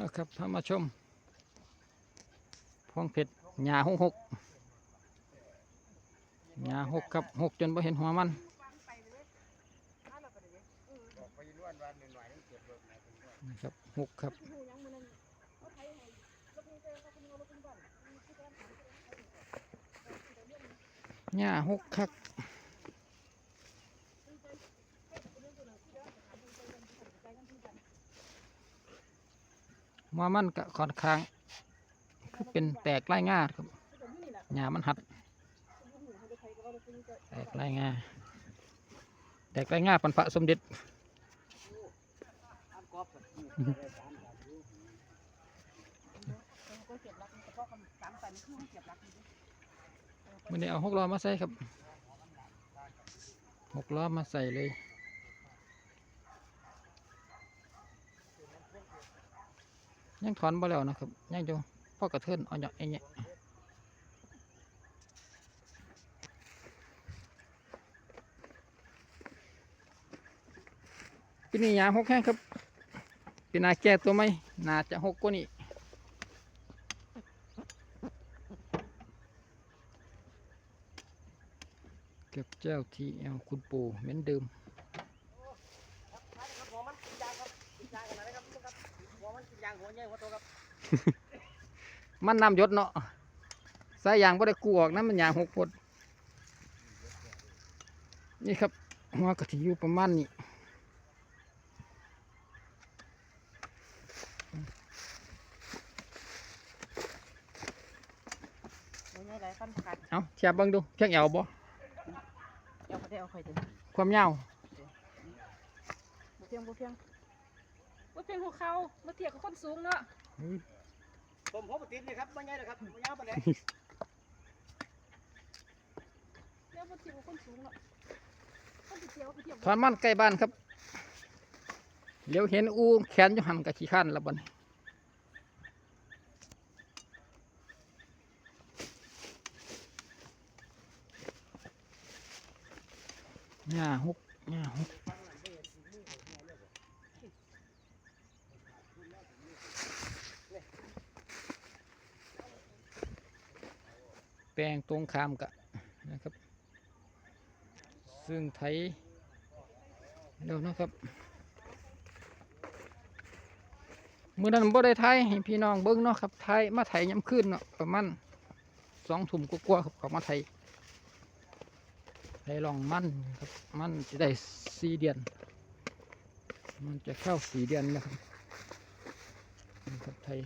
เอาครับพามาชมพวงเพชรหญ้าหกหกหญ้าหกครับหกจนไ่เห็นหัวมันนะครับหกครับหญ้าหกครับ หัวมันก็ค่อนข้าง คือเป็นแตกไล่ง่าครับหญ้ามันหัด แตกไล่ง่าแตกไล่ง่าปันพระสมเด็จมันนี้เอาหกล้อมาใส่ครับหกล้อมาใส่เลย ยังถอนบ่แล้วนะครับยังอยู่พ่อกระเทินเอาอย่างเงี้ยปีนี้ยาหกแห้งครับปีนาแก้ตัวไหมน่าจะหกกว่านี้เก็บเจ้าทีเอลคุณปู่เหมือนเดิม หัวมันกินยางครับกินยางอะไรนะครับครับหัวมันกิน ยางหัวใหญ่หัวโตครับ มันน้ำยศเนาะสายยางบ่ได้กูออกนะมันยางหกพดนี่ครับหัวกะทิอยู่ประมาณนี้หัวใหญ่หลายพันประกันเอาเทียบเบังดูเทียงเอวบ่เดี๋ยวเขาได้เอาไข่ตัวความยาวบ่เพียงบ่เพียง บ่เพียงหัวเขาบ่เทียบกับคนสูงเนาะผมผมติดนี่ครับบ่ใหญ่นะครับบ่ยาวปานใดเดี๋ยวบ่เทียบกับคนสูงเนาะคนสิเทียบก็เทียบถอนมันใกล้บ้านครับเลี้ยวเห็นอูแขนอยู่หันกับขี้ข้านแล้วบัดนหญ้าหกหญ้าหก ลงตรงข้ามกะนะครับ ซึ่งไทยเดี๋ยวนะครับมื่อนั้นบ่ได้ไทยให้พี่น้องเบิ้งเนาะครับไทยมาไทยย้ำขึ้นเนาะประมาณสองถุ่มกว่าๆครับเขามาไทยไทยลองมันครับมันจะได้สี่เดือน มันจะเข้าสี่เดือนนะครับครับไทย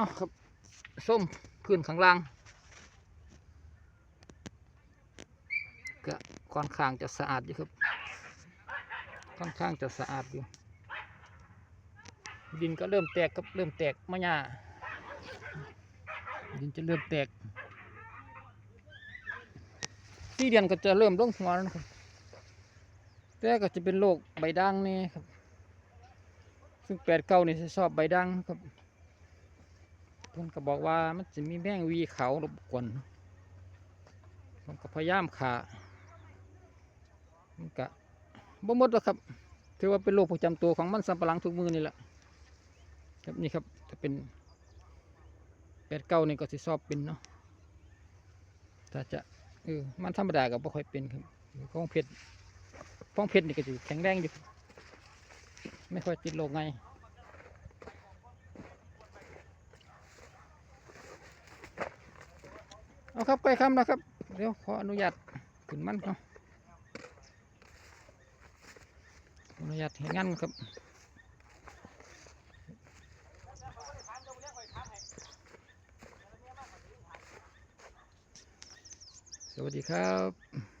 อ้าครับส้มขึ้นข้างล่างก็ค่อนข้างจะสะอาดอยู่ครับค่อนข้างจะสะอาดอยู่ ดินก็เริ่มแตกครับเริ่มแตกมะยาดินจะเริ่มแตกที่เดือนก็จะเริ่มลงหัวแล้วนะครับแต่ก็จะเป็นโรคใบด่างนี่ครับ ซึ่งแปดเก้านี่จะชอบใบด่างครับ พิ่นก็บอกว่ามันจะมีแมงวีเขารบกวนผมก็พยายามขามันกะบ่หมดหรอกครับ ถือว่าเป็นโรคประจำตัวของมันสำปะหลังทุกมือนี่แหละครับนี่ครับจะเป็นแปดเก้านี่ก็สิชอบเป็นเนาะถ้าจะเออมันธรรมดาก็บ่ค่อยเป็นครับฟองเพชรฟองเพชรนี่ก็จะแข็งแรงอยู่ไม่ค่อยติดโรคไงเอา ครับใกล้คำแล้วครับ เดี๋ยวขออนุญาตขึ้นมันเนาะอนุญาตเห็นงานครับสวัสดีครับ